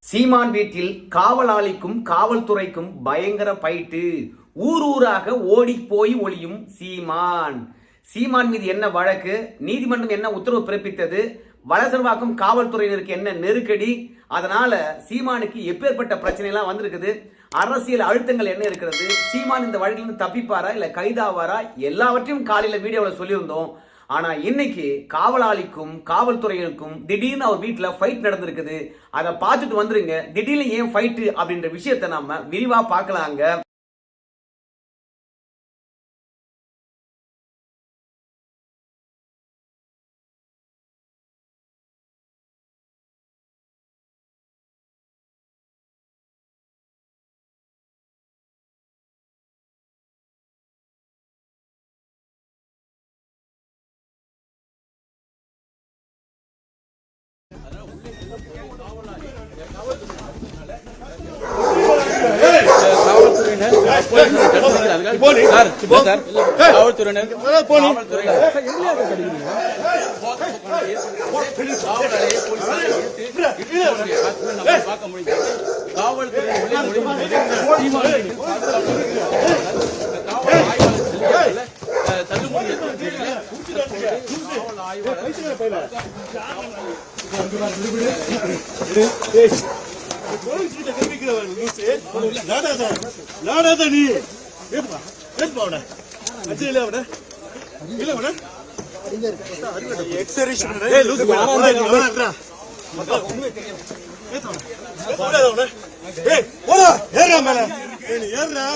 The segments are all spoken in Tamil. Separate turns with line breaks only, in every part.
சீமான் வீட்டில் காவலாளிக்கும் காவல்துறைக்கும் பயங்கர பைட்டு. ஊர் ஊராக ஓடி போய் ஒளியும் சீமான். சீமான் மீது என்ன வழக்கு? நீதிமன்றம் என்ன உத்தரவு பிறப்பித்தது? வலசர்வாக்கும் காவல்துறையினருக்கு என்ன நெருக்கடி? அதனால சீமானுக்கு எப்பேற்பட்ட பிரச்சனை எல்லாம் வந்திருக்குது? அரசியல் அழுத்தங்கள் என்ன இருக்கிறது? சீமான் இந்த வழக்கிலிருந்து தப்பிப்பாரா? இல்ல கைதாவாரா? எல்லாவற்றையும் காலையில வீடியோவில் சொல்லியிருந்தோம். ஆனா இன்னைக்கு காவலாளிக்கும் காவல்துறையினருக்கும் திடீர்னு அவர் வீட்டுல ஃபைட் நடந்திருக்குது. அதை பார்த்துட்டு வந்துருங்க. திடீர்னு ஏன் ஃபைட்டு அப்படின்ற விஷயத்தை நாம விரிவா பார்க்கலாங்க.
காவல்துறையினர் காவல்துறையினர் காவல்துறையினர் காவலாளியை போலீசார் இழுத்து இழுத்து அவருடைய காட்சிகளை நம்மால் பார்க்க முடிகிறது. காவல்துறை உள்ளே நுழையும் போது சீமானுக்கு இந்த காவல் ஆய்வாளர் செல்வத்தில், அஹ், தள்ளுமுடி எதிர்த்து காவல் ஆய்வாளர்
நாடாத நீ ஏப்பா ஏப்பா அவன அஜய் இல்ல அவன இல்ல அவன எக்ஸரிஷன் ஏய் லூஸ் வாடா ஏய் போடா ஏறா மேல ஏறா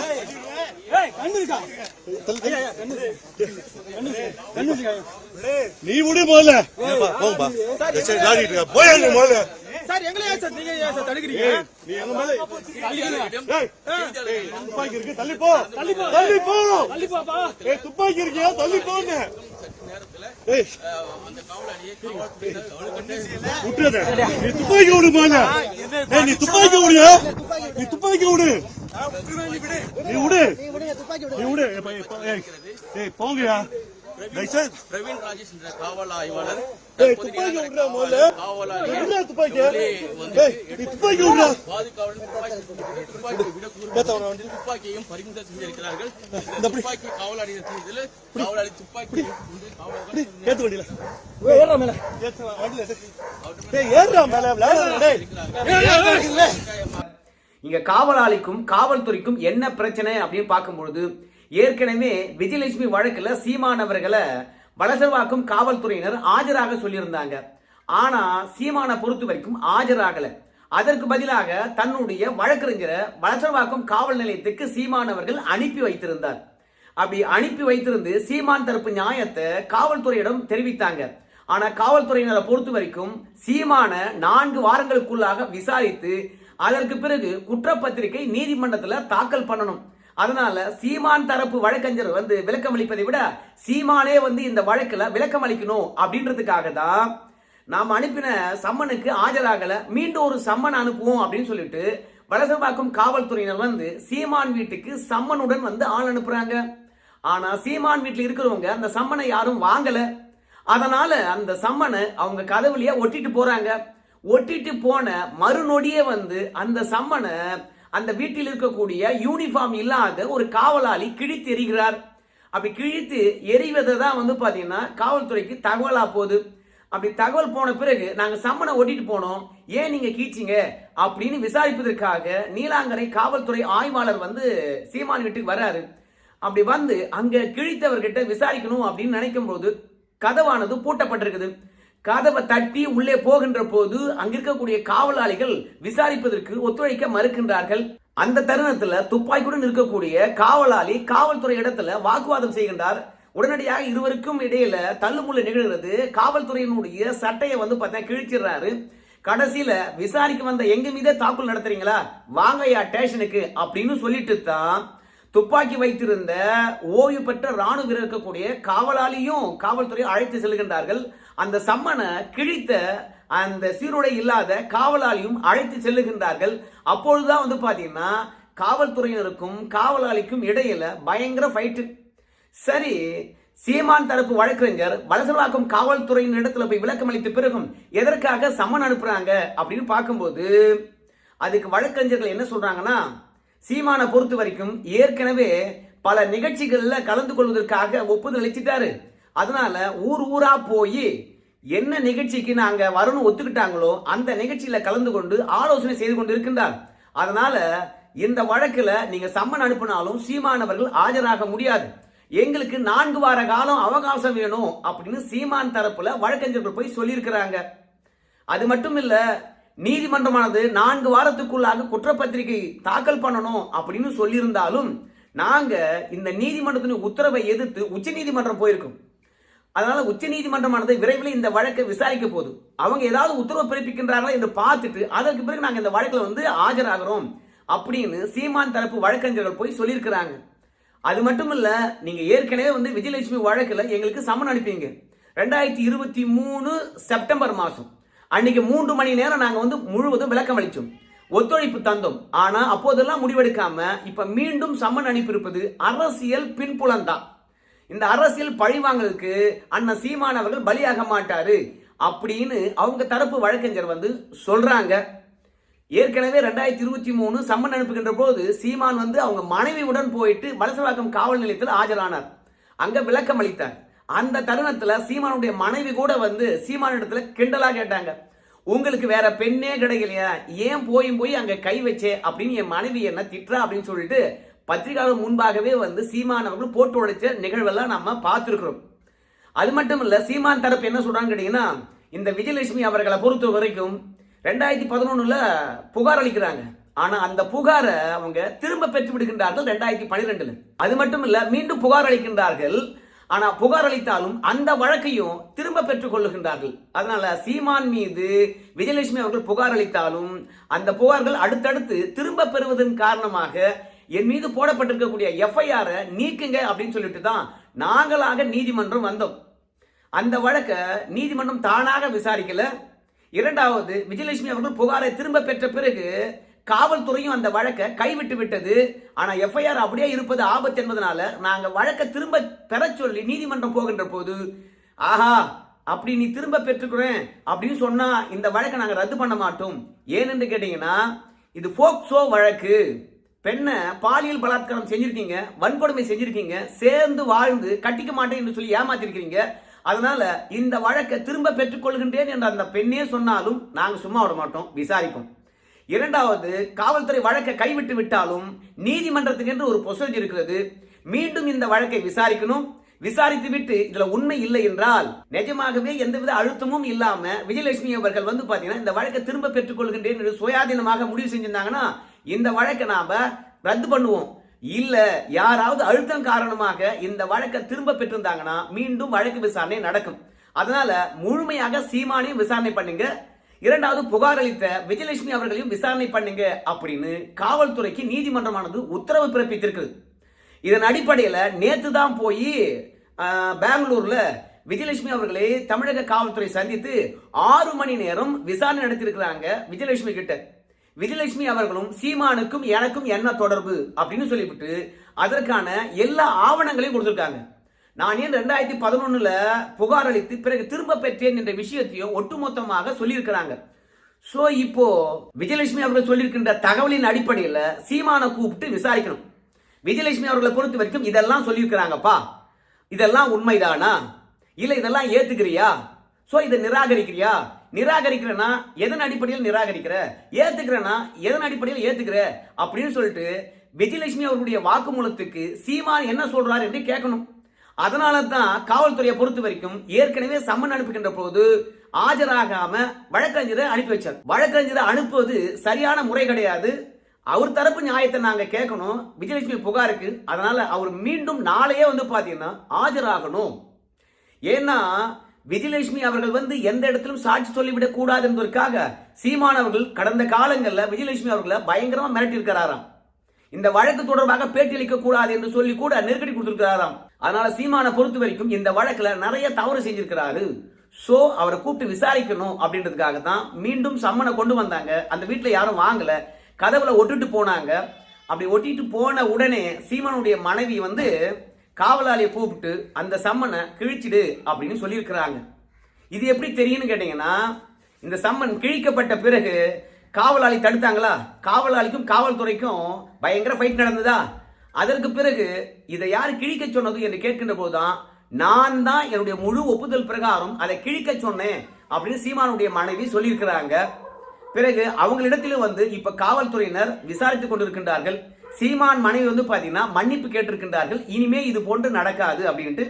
நீ விடு முதல்ல. போங்கப்பா. விளையாடிட்டு இருக்க. போயா நீ முதல்ல.
சார் எங்களை ஏன் சார் நீங்க ஏன் சார் தடுக்கிறீங்க?
ஏய், நீ எங்க மேல துப்பாக்கி இருக்கு தள்ளி போ. தள்ளி போ. தள்ளி போ.
தள்ளி பாப்பா
ஏய் துப்பாக்கி இருக்கியா தள்ளி விட்டுறத. நீ துப்பாக்கி விடு நீ துப்பாக்கி விடுயா? நீ துப்பாக்கி விடு. நீ விடு. நீ விடு. ஏய், போங்கயா தயவுசெய்து
பிரவீன் ராஜேஷ் என்ற காவல் ஆய்வாளர்
ஏய் துப்பாக்கி விடுறா முதல்ல. விடுறா.
பாதுகாவலர் துப்பாக்கியையும் பறிமுதல் செஞ்சிருக்கிறார்கள். இந்த துப்பாக்கி காவலாளி இதில் காவலாளி துப்பாக்கி கொண்டு காவலர்கள்
ஏத்து வண்டியில. ஏறா மேல. ஏறா மேல.
இங்க காவலாளிக்கும் காவல்துறைக்கும் என்ன பிரச்சனை அப்படின்னு பார்க்கும்பொழுது ஏற்கனவே விஜயலட்சுமி வழக்கில் சீமானவர்களை வலசர்வாக்கும் காவல்துறையினர் ஆஜராக சொல்லியிருந்தாங்க. ஆனால் சீமானை பொறுத்த வரைக்கும் ஆஜராகல. அதற்கு பதிலாக தன்னுடைய வழக்கறிஞரை வலசர்வாக்கும் காவல் நிலையத்துக்கு சீமானவர்கள் அனுப்பி வைத்திருந்தார். அப்படி அனுப்பி வைத்திருந்து சீமான் தரப்பு நியாயத்தை காவல்துறையிடம் தெரிவித்தாங்க. ஆனா காவல்துறையினரை பொறுத்த வரைக்கும் சீமான நான்கு வாரங்களுக்குள்ளாக விசாரித்து அதற்கு பிறகு குற்றப்பத்திரிகை நீதிமன்றத்தில் தாக்கல் பண்ணணும். அதனால சீமான் தரப்பு வழக்கறிஞர் வந்து விளக்கம் அளிப்பதை விட சீமானே வந்து இந்த வழக்கில் விளக்கம் அளிக்கணும் அப்படின்றதுக்காக தான் நாம் அனுப்பின சம்மனுக்கு ஆஜராகல. மீண்டும் ஒரு சம்மன் அனுப்புவோம் அப்படின்னு சொல்லிட்டு வலசபாக்கம் காவல்துறையினர் வந்து சீமான் வீட்டுக்கு சம்மனுடன் வந்து ஆள் அனுப்புறாங்க. ஆனா சீமான் வீட்டில் இருக்கிறவங்க அந்த சம்மனை யாரும் வாங்கல. அதனால அந்த சம்மனை அவங்க கதவுலயே ஒட்டிட்டு போறாங்க. ஒட்டிட்டு போன மறுநொடியே வந்து அந்த சம்மனை அந்த வீட்டில் இருக்கக்கூடிய யூனிஃபார்ம் இல்லாத ஒரு காவலாளி கிழித்து எறிகிறார். அப்படி கிழித்து எறிவதை தான் வந்து பார்த்தீங்கன்னா காவல்துறைக்கு தகவலாக போகுது. அப்படி தகவல் போன பிறகு நாங்கள் சம்மனை ஒட்டிட்டு போனோம். ஏன் நீங்கள் கீச்சிங்க? அப்படின்னு விசாரிப்பதற்காக நீலாங்கரை காவல்துறை ஆய்வாளர் வந்து சீமான் வீட்டுக்கு வராரு. அப்படி வந்து அங்கே கிழித்தவர்கிட்ட விசாரிக்கணும் அப்படின்னு நினைக்கும் போது கதவானது பூட்டப்பட்டிருக்குது. கதவை தட்டி உள்ளே போகின்ற போது அங்கிருக்கக்கூடிய காவலாளிகள் விசாரிப்பதற்கு ஒத்துழைக்க மறுக்கின்றார்கள். அந்த தருணத்துல துப்பாக்கியுடன் இருக்கக்கூடிய காவலாளி காவல்துறை இடத்துல வாக்குவாதம் செய்கின்றார். உடனடியாக இருவருக்கும் இடையில தள்ளுமுள்ள நிகழ்கிறது. காவல்துறையினுடைய சட்டையை வந்து பார்த்தா கிழிச்சிடுறாரு. கடைசியில விசாரிக்க வந்த எங்க மீதே தாக்குதல் நடத்துறீங்களா? வாங்கய்யா ஸ்டேஷனுக்கு அப்படின்னு சொல்லிட்டு தான் துப்பாக்கி வைத்திருந்த ஓய்வு பெற்ற ராணுவ வீரர் இருக்கக்கூடிய காவலாளியும் காவல்துறை அழைத்து செல்கின்றார்கள். அந்த சம்மனை கிழித்த அந்த சீருடை இல்லாத காவலாளியும் அழைத்து செல்லுகின்றார்கள் அப்பொழுதுதான் வந்து பார்த்தீங்கன்னா காவல்துறையினருக்கும் காவலாளிக்கும் இடையில பயங்கர ஃபைட்டு சரி சீமான் தரப்பு வழக்கறிஞர் வலசர்வாக்கம் காவல்துறையின் இடத்துல போய் விளக்கம் அளித்த பிறகும் எதற்காக சம்மன் அனுப்புறாங்க அப்படின்னு பார்க்கும்போது அதுக்கு வழக்கறிஞர்கள் என்ன சொல்றாங்கன்னா சீமானை பொறுத்த வரைக்கும் ஏற்கனவே பல நிகழ்ச்சிகளில் கலந்து கொள்வதற்காக ஒப்புதல் அளிச்சிட்டாரு. அதனால ஊர் ஊரா போய் என்ன நிகழ்ச்சிக்கு நாங்க வரணும் ஒத்துக்கிட்டாங்களோ அந்த நிகழ்ச்சியில கலந்து கொண்டு ஆலோசனை செய்து கொண்டு இருக்கின்றார் அதனால இந்த வழக்குல நீங்க சம்மன் அனுப்பினாலும் சீமானவர்கள் ஆஜராக முடியாது. எங்களுக்கு நான்கு வார காலம் அவகாசம் வேணும் அப்படின்னு சீமான் தரப்புல வழக்கறிஞர்கள் போய் சொல்லியிருக்கிறாங்க. அது மட்டும் இல்லை நீதிமன்றமானது நான்கு வாரத்துக்குள்ளாக குற்றப்பத்திரிகை தாக்கல் பண்ணணும் அப்படின்னு சொல்லியிருந்தாலும் நாங்கள் இந்த நீதிமன்றத்தின் உத்தரவை எதிர்த்து உச்ச நீதிமன்றம் போயிருக்கோம். அதனால உச்ச நீதிமன்றமானது விரைவில் இந்த வழக்கை விசாரிக்க போகுது. அவங்க ஏதாவது உத்தரவு பிறப்பிக்கின்றார்களா என்று பார்த்துட்டு அதற்கு பிறகு நாங்கள் இந்த வழக்கில் வந்து ஆஜராகிறோம் அப்படின்னு சீமான் தரப்பு வழக்கறிஞர்கள் போய் சொல்லியிருக்கிறாங்க. அது மட்டும் இல்லை நீங்கள் ஏற்கனவே வந்து விஜயலட்சுமி வழக்கில் எங்களுக்கு சம்மன் அனுப்பிங்க. ரெண்டாயிரத்தி இருபத்தி மூணு செப்டம்பர் மாதம் அன்னைக்கு மூன்று மணி நேரம் நாங்கள் வந்து முழுவதும் விளக்கம் அளித்தோம் ஒத்துழைப்பு தந்தோம். ஆனால் அப்போதெல்லாம் முடிவெடுக்காம இப்போ மீண்டும் சம்மன் அனுப்பியிருப்பது அரசியல் பின்புலந்தான் இந்த அரசியல் பழிவாங்கலுக்கு அண்ணன் சீமான் அவர்கள் பலியாக மாட்டாரு அப்படின்னு அவங்க தரப்பு வழக்கறிஞர் வந்து சொல்றாங்க. ஏற்கனவே ரெண்டாயிரத்தி இருபத்தி மூணு சம்மன் அனுப்புகின்ற போது சீமான் வந்து அவங்க மனைவியுடன் போயிட்டு வலசவாக்கம் காவல் நிலையத்தில் ஆஜரானார். அங்க விளக்கம் அளித்தார். அந்த தருணத்துல சீமானுடைய மனைவி கூட வந்து சீமான இடத்துல கிண்டலா கேட்டாங்க. உங்களுக்கு வேற பெண்ணே கிடைக்கலையா? ஏன் போயும் போய் அங்க கை வச்சே? அப்படின்னு என் மனைவி என்ன திட்டுறா அப்படின்னு சொல்லிட்டு பத்திரிகையாளர் முன்பாகவே வந்து சீமான் அவர்கள் போட்டு உடைச்ச நிகழ்வெல்லாம் நம்ம பார்த்துருக்கிறோம். அது மட்டும் இல்ல சீமான் தரப்பு என்ன சொல்றாங்க கேட்டீங்கன்னா இந்த விஜயலட்சுமி அவர்களை பொறுத்த வரைக்கும் ரெண்டாயிரத்தி பதினொன்னுல புகார் அளிக்கிறாங்க. ஆனா அந்த புகாரை அவங்க திரும்ப பெற்று விடுகின்றார்கள் ரெண்டாயிரத்தி பனிரெண்டுல அது மட்டும் இல்ல மீண்டும் புகார் அளிக்கின்றார்கள். ஆனா புகார் அளித்தாலும் அந்த வழக்கையும் திரும்ப பெற்றுக் கொள்ளுகின்றார்கள். அதனால சீமான் மீது விஜயலட்சுமி அவர்கள் புகார் அளித்தாலும் அந்த புகார்கள் அடுத்தடுத்து திரும்ப பெறுவதன் காரணமாக என் மீது போடப்பட்டிருக்கக்கூடிய எஃப்ஐஆரை நீக்குங்க அப்படின்னு சொல்லிட்டு தான் நாங்களாக நீதிமன்றம் வந்தோம். அந்த வழக்கை நீதிமன்றம் தானாக விசாரிக்கல. இரண்டாவது விஜயலட்சுமி அவர்கள் புகாரை திரும்ப பெற்ற பிறகு காவல்துறையும் அந்த வழக்கை கைவிட்டு விட்டது. ஆனால் எஃப்ஐஆர் அப்படியே இருப்பது ஆபத்து என்பதனால நாங்கள் வழக்கை திரும்ப பெற சொல்லி நீதிமன்றம் போகின்ற போது ஆஹா அப்படி நீ திரும்ப பெற்றுக்கிறேன் அப்படின்னு சொன்னால் இந்த வழக்கை நாங்கள் ரத்து பண்ண மாட்டோம். ஏனென்று கேட்டீங்கன்னா இது போக்சோ வழக்கு. பெண்ணை பாலியல் பலாத்காரம் செஞ்சுருக்கீங்க வன்கொடுமை செஞ்சுருக்கீங்க சேர்ந்து வாழ்ந்து கட்டிக்க மாட்டேன் என்று சொல்லி ஏமாத்திருக்கிறீங்க. அதனால இந்த வழக்கை திரும்ப பெற்றுக்கொள்கின்றேன் என்று அந்த பெண்ணே சொன்னாலும் நாங்கள் சும்மா விட மாட்டோம். விசாரிப்போம். இரண்டாவது காவல்துறை வழக்கை கைவிட்டு விட்டாலும் நீதிமன்றத்துக்கு என்று ஒரு ப்ரொசீஜர் இருக்கிறது. மீண்டும் இந்த வழக்கை விசாரிக்கணும். விசாரித்து விட்டு இதுல உண்மை இல்லை என்றால் நிஜமாகவே எந்தவித அழுத்தமும் இல்லாம விஜயலட்சுமி அவர்கள் வந்து பாத்தீங்கன்னா இந்த வழக்கை திரும்ப பெற்றுக் கொள்கின்றேன் என்று சுயாதீனமாக முடிவு செஞ்சிருந்தாங்கன்னா இந்த வழக்கை நாம ரத்து பண்ணுவோம். இல்ல யாராவது அழுத்தம் காரணமாக இந்த வழக்கை திரும்ப பெற்றிருந்தாங்கன்னா மீண்டும் வழக்கு விசாரணை நடக்கும். அதனால முழுமையாக சீமானையும் விசாரணை பண்ணுங்க. இரண்டாவது புகார் அளித்த விஜயலட்சுமி அவர்களையும் விசாரணை பண்ணுங்க அப்படின்னு காவல்துறைக்கு நீதிமன்றமானது உத்தரவு பிறப்பித்திருக்கு இதன் அடிப்படையில் நேத்து தான் போய் பெங்களூர்ல விஜயலட்சுமி அவர்களை தமிழக காவல்துறை சந்தித்து ஆறு மணி நேரம் விசாரணை நடத்தியிருக்கிறாங்க விஜயலட்சுமி கிட்ட. விஜயலட்சுமி அவர்களும் சீமானுக்கும் எனக்கும் என்ன தொடர்பு அப்படின்னு சொல்லிவிட்டு அதற்கான எல்லா ஆவணங்களையும் கொடுத்துருக்காங்க. நான் ஏன் ரெண்டாயிரத்தி பதினொன்றில் புகார் அளித்து பிறகு திரும்ப பெற்றேன் என்ற விஷயத்தையும் ஒட்டுமொத்தமாக சொல்லியிருக்கிறாங்க. ஸோ இப்போ விஜயலட்சுமி அவர்கள் சொல்லியிருக்கின்ற தகவலின் அடிப்படையில் சீமானை கூப்பிட்டு விசாரிக்கணும். விஜயலட்சுமி அவர்களை பொறுத்த வரைக்கும் இதெல்லாம் சொல்லியிருக்கிறாங்கப்பா. இதெல்லாம் உண்மைதானா? இல்லை இதெல்லாம் ஏத்துக்கிறியா? ஸோ இதை நிராகரிக்கிறியா? நிராகரிக்கிறனா எதன் அடிப்படையில் நிராகரிக்கிற? ஏத்துக்கிறனா எதன் அடிப்படையில் ஏத்துக்கிற? அப்படின்னு சொல்லிட்டு விஜயலட்சுமி அவர்களுடைய வாக்குமூலத்துக்கு சீமான் என்ன சொல்றார் என்று கேட்கணும். அதனால தான் காவல்துறையை பொறுத்த வரைக்கும் ஏற்கனவே சம்மன் அனுப்புகின்ற போது ஆஜராகாம வழக்கறிஞரை அனுப்பி வச்சார். வழக்கறிஞரை அனுப்புவது சரியான முறை கிடையாது. அவர் தரப்பு நியாயத்தை நாங்க கேட்கணும். விஜயலட்சுமி புகாருக்கு. அதனால அவர் மீண்டும் நாளையே வந்து பாத்தீங்கன்னா ஆஜராகணும். ஏன்னா விஜயலட்சுமி அவர்கள் வந்து எந்த இடத்திலும் சாட்சி சொல்லிவிடக் கூடாது என்பதற்காக சீமான் அவர்கள் கடந்த காலங்களில் விஜயலட்சுமி அவர்களை பயங்கரமா மிரட்டி இருக்கிறாராம் இந்த வழக்கு தொடர்பாக பேட்டியளிக்க கூடாது என்று சொல்லி கூட நெருக்கடி கொடுத்திருக்கிறாராம். அதனால சீமானை பொறுத்த வரைக்கும் இந்த வழக்கில் நிறைய தவறு செஞ்சிருக்கிறாரு. ஸோ அவரை கூப்பிட்டு விசாரிக்கணும் அப்படின்றதுக்காக தான் மீண்டும் சம்மனை கொண்டு வந்தாங்க. அந்த வீட்டில் யாரும் வாங்கல. கதவுல ஒட்டிட்டு போனாங்க. அப்படி ஒட்டிட்டு போன உடனே சீமானுடைய மனைவி வந்து காவலாளியை கூப்பிட்டு அந்த சம்மனை கிழிச்சிடு அப்படின்னு சொல்லியிருக்கிறாங்க. இது எப்படி தெரியும்னு கேட்டீங்கன்னா இந்த சம்மன் கிழிக்கப்பட்ட பிறகு காவலாளி தடுத்தாங்களா? காவலாளிக்கும் காவல்துறைக்கும் பயங்கர ஃபைட் நடந்ததா? அதற்கு பிறகு இதை யார் கிழிக்க சொன்னது என்று கேட்கின்ற போதுதான் நான் தான் என்னுடைய முழு ஒப்புதல் பிரகாரம் அதை கிழிக்க சொன்னேன் அப்படின்னு சீமானுடைய மனைவி சொல்லியிருக்கிறாங்க. பிறகு அவங்களிடத்திலும் வந்து இப்ப காவல்துறையினர் விசாரித்துக் கொண்டிருக்கின்றார்கள். சீமான் மனைவி வந்து பாத்தீங்கன்னா மன்னிப்பு கேட்டிருக்கின்றார்கள். இனிமே இது போன்று நடக்காது அப்படின்ட்டு.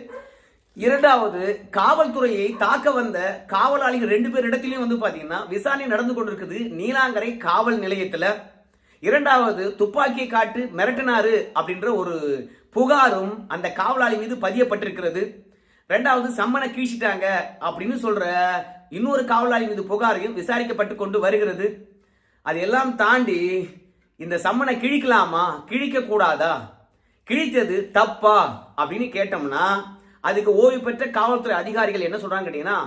இரண்டாவது காவல்துறையை தாக்க வந்த காவலாளிகள் ரெண்டு பேர் இடத்திலையும் வந்து பாத்தீங்கன்னா விசாரணை நடந்து கொண்டிருக்குது. நீலாங்கரை காவல் நிலையத்துல. இரண்டாவது துப்பாக்கியை காட்டு மிரட்டினாரு அப்படின்ற ஒரு புகாரும் அந்த காவலாளி மீது பதியப்பட்டிருக்கிறது. ரெண்டாவது சம்மனை கீழ்ச்சிட்டாங்க அப்படின்னு சொல்ற இன்னொரு காவலாளி மீது புகாரையும் விசாரிக்கப்பட்டு கொண்டு வருகிறது. அது எல்லாம் தாண்டி இந்த சம்மனை கிழிக்கலாமா? கிழிக்க கூடாதா? கிழித்தது தப்பா? அப்படின்னு கேட்டோம்னா அதுக்கு ஓய்வு பெற்ற காவல்துறை அதிகாரிகள் என்ன சொல்றாங்க கேட்டீங்கன்னா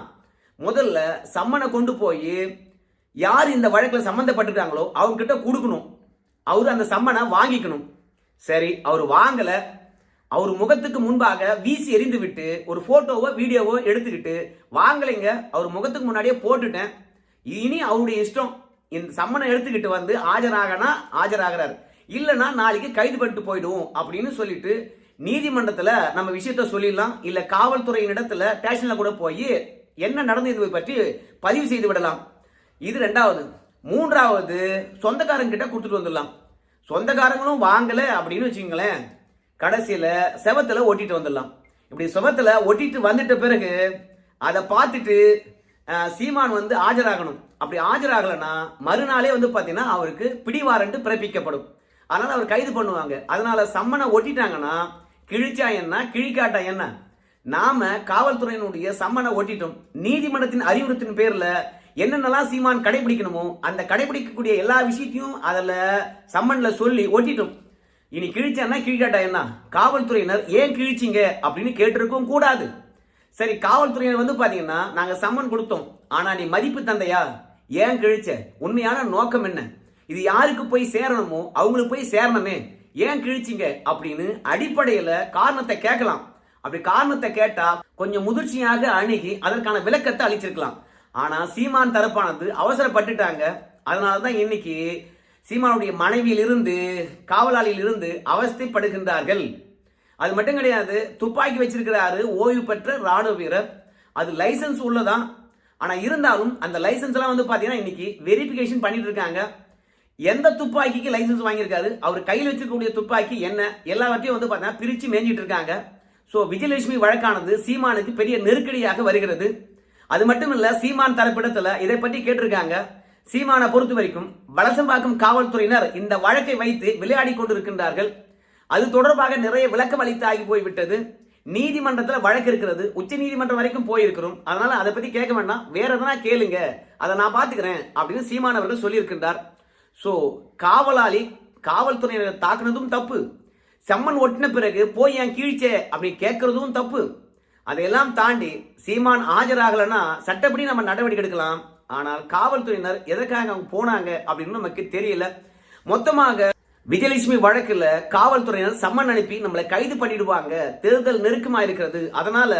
முதல்ல சம்மனை கொண்டு போய் யார் இந்த வழக்கில் சம்மந்தப்பட்டிருக்காங்களோ அவங்க கிட்ட கொடுக்கணும். அவர் அந்த சம்மனை வாங்கிக்கணும். சரி அவர் வாங்கல. அவர் முகத்துக்கு முன்பாக வீசி எறிந்து விட்டு ஒரு போட்டோவோ வீடியோவோ எடுத்துக்கிட்டு வாங்கலைங்க அவர் முகத்துக்கு முன்னாடியே போட்டுட்டேன். இனி அவருடைய இஷ்டம் இந்த சம்மனை எடுத்துக்கிட்டு வந்து ஆஜராகனா ஆஜராகிறார். இல்லைன்னா நாளைக்கு கைது பண்ணிட்டு போயிடுவோம் அப்படின்னு சொல்லிட்டு நீதிமன்றத்தில் நம்ம விஷயத்த சொல்லிடலாம். இல்லை காவல்துறையின் இடத்துல ஸ்டேஷனில் கூட போய் என்ன நடந்தது பற்றி பதிவு செய்து விடலாம். இது ரெண்டாவது. மூன்றாவது சொந்தக்காரங்கிட்ட கொடுத்துட்டு வந்துடலாம். சொந்தக்காரங்களும் வாங்கலை அப்படின்னு வச்சுங்களேன் கடைசியில் செவத்தில் ஒட்டிட்டு வந்துடலாம். இப்படி செவத்தில் ஒட்டிட்டு வந்துட்ட பிறகு அதை பார்த்துட்டு சீமான் வந்து ஆஜராகணும். அப்படி ஆஜராகலைன்னா மறுநாளே வந்து பார்த்தீங்கன்னா அவருக்கு பிடிவாரண்ட் பிறப்பிக்கப்படும். அதனால் அவர் கைது பண்ணுவாங்க. அதனால் சம்மனை ஒட்டிட்டாங்கன்னா கிழிச்சா என்ன கிழிக்காட்டா என்ன? நாம காவல்துறையினுடைய சம்மனை ஒட்டிட்டோம் நீதிமன்றத்தின் அறிவுறுத்தின் பேரில் என்னென்னலாம் சீமான் கடைபிடிக்கணுமோ அந்த கடைபிடிக்கக்கூடிய எல்லா விஷயத்தையும் அதில் சம்மன்ல சொல்லி ஒட்டிட்டோம் இனி கிழிச்சேன்னா கிழிக்காட்டா என்ன? காவல்துறையினர் ஏன் கிழிச்சிங்க அப்படின்னு கேட்டிருக்கவும் கூடாது. சரி காவல்துறையினர் வந்து பார்த்தீங்கன்னா நாங்கள் சம்மன் கொடுத்தோம். ஆனால் நீ மதிப்பு தந்தையா? ஏன் கிழிச்ச? உண்மையான நோக்கம் என்ன? இது யாருக்கு போய் சேரணுமோ அவங்களுக்கு போய் சேரணுமே. ஏன் கிழிச்சிங்க? அப்படின்னு அடிப்படையில் காரணத்தை கேட்கலாம். அப்படி காரணத்தை கேட்டால் கொஞ்சம் முதிர்ச்சியாக அணுகி அதற்கான விளக்கத்தை அளிச்சிருக்கலாம். ஆனால் சீமான் தரப்பானது அவசரப்பட்டுட்டாங்க. அதனாலதான் இன்னைக்கு சீமானுடைய மனைவியில் இருந்து அவஸ்தைப்படுகின்றார்கள். அது மட்டும் கிடையாது துப்பாக்கி வச்சிருக்கிறாரு ஓய்வு பெற்ற ராணுவ வீரர். அது லைசன்ஸ் உள்ளதான். ஆனால் இருந்தாலும் அந்த லைசன்ஸ் எல்லாம் வந்து பார்த்தீங்கன்னா இன்னைக்கு வெரிஃபிகேஷன் பண்ணிட்டு இருக்காங்க. எந்த துப்பாக்கிக்கு லைசன்ஸ் வாங்கியிருக்காரு? அவர் கையில் வச்சிருக்கக்கூடிய துப்பாக்கி என்ன? எல்லாவற்றையும் வந்து பார்த்தீங்கன்னா பிரித்து மேஞ்சிட்டு இருக்காங்க. ஸோ விஜயலட்சுமி வழக்கானது சீமானுக்கு பெரிய நெருக்கடியாக வருகிறது. அது மட்டும் இல்ல சீமான் தரப்பிடத்துல இதை பற்றி கேட்டிருக்காங்க. சீமானை பொறுத்த வரைக்கும் வலசம்பாக்கம் காவல்துறையினர் இந்த வழக்கை வைத்து விளையாடி கொண்டிருக்கின்றார்கள். அது தொடர்பாக நிறைய விளக்கம் அளித்தாகி போய்விட்டது. நீதிமன்றத்தில் வழக்கு இருக்கிறது. உச்ச நீதிமன்றம் வரைக்கும் போயிருக்கிறோம். அதனால அதை பத்தி கேட்க வேண்டாம். வேற எதனா கேளுங்க. அதை நான் பாத்துக்கிறேன் அப்படின்னு சீமான் அவர்கள் சொல்லியிருக்கின்றார். சோ காவலாளி காவல்துறையினரை தாக்குனதும் தப்பு. செம்மன் ஒட்டின பிறகு போய் என் கீழ்ச்சே அப்படி கேட்கறதும் தப்பு. அதையெல்லாம் தாண்டி சீமான் ஆஜராகலைன்னா சட்டப்படி நம்ம நடவடிக்கை எடுக்கலாம். ஆனால் காவல்துறையினர் எதற்காக அவங்க போனாங்க அப்படின்னு நமக்கு தெரியல. மொத்தமாக விஜயலட்சுமி வழக்கில் காவல்துறையினர் சம்மன் அனுப்பி நம்மளை கைது பண்ணிடுவாங்க. தேர்தல் நெருக்கமா இருக்கிறது. அதனால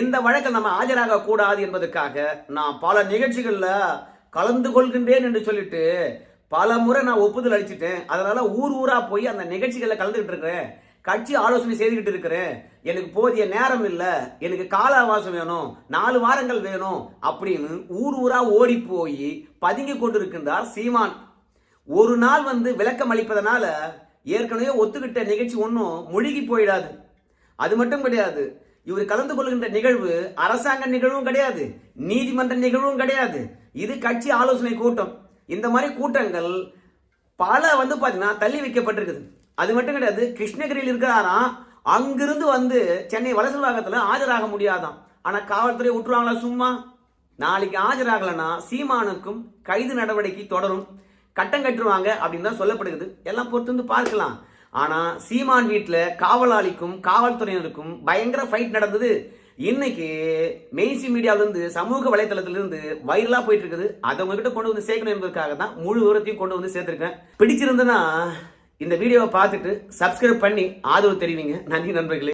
இந்த வழக்கில் நம்ம ஆஜராக கூடாது என்பதற்காக நான் பல நிகழ்ச்சிகளில் கலந்து கொள்கின்றேன் என்று சொல்லிட்டு பல முறை நான் ஒப்புதல் அளிச்சிட்டேன். அதனால ஊர் ஊரா போய் அந்த நிகழ்ச்சிகளில் கலந்துகிட்டு இருக்கிறேன். கட்சி ஆலோசனை செய்துக்கிட்டு இருக்கிறேன். எனக்கு போதிய நேரம் இல்லை. எனக்கு கால அவகாசம் வேணும். நாலு வாரங்கள் வேணும். அப்படின்னு ஊர் ஊரா ஓடி போய் பதுங்கி கொண்டிருக்கின்றார் சீமான். ஒரு நாள் வந்து விளக்கம் அளிப்பதனால ஏற்கனவே ஒத்துக்கிட்ட நிகழ்ச்சி ஒன்றும் முழுகி போயிடாது. அது மட்டும் கிடையாது. இவர் கலந்து கொள்கின்ற நிகழ்வு அரசாங்க நிகழ்வும் கிடையாது. நீதிமன்ற நிகழ்வும் கிடையாது. இது கட்சி ஆலோசனை கூட்டம். இந்த மாதிரி கூட்டங்கள் பல வந்து பார்த்தீங்கன்னா தள்ளி வைக்கப்பட்டிருக்குது. அது மட்டும் கிடையாது கிருஷ்ணகிரியில் இருக்கிறாராம் அங்கிருந்து வந்து சென்னை வலசல்வாகத்துல ஆஜராக முடியாதாம். ஆனால் காவல்துறை விட்டுருவாங்களா சும்மா? நாளைக்கு ஆஜராகலைன்னா சீமானுக்கும் கைது நடவடிக்கை தொடரும். கட்டம் கட்டுருவாங்க அப்படின்னு தான் சொல்லப்படுகிறது. எல்லாம் பொறுத்து வந்து பார்க்கலாம். ஆனால் சீமான் வீட்டில் காவலாளிக்கும் காவல்துறையினருக்கும் பயங்கர ஃபைட் நடந்தது. இன்னைக்கு மெயின்சி மீடியாவிலிருந்து சமூக வலைதளத்திலிருந்து வைரலாக போயிட்டு இருக்குது. அதை உங்ககிட்ட கொண்டு வந்து சேர்க்கணும் என்பதற்காக தான் முழு விவரத்தையும் கொண்டு வந்து சேர்த்துருக்கேன். பிடிச்சிருந்ததுன்னா இந்த வீடியோவை பார்த்துட்டு சப்ஸ்கிரைப் பண்ணி ஆதரவு தெரிவிங்க. நன்றி நண்பர்களே.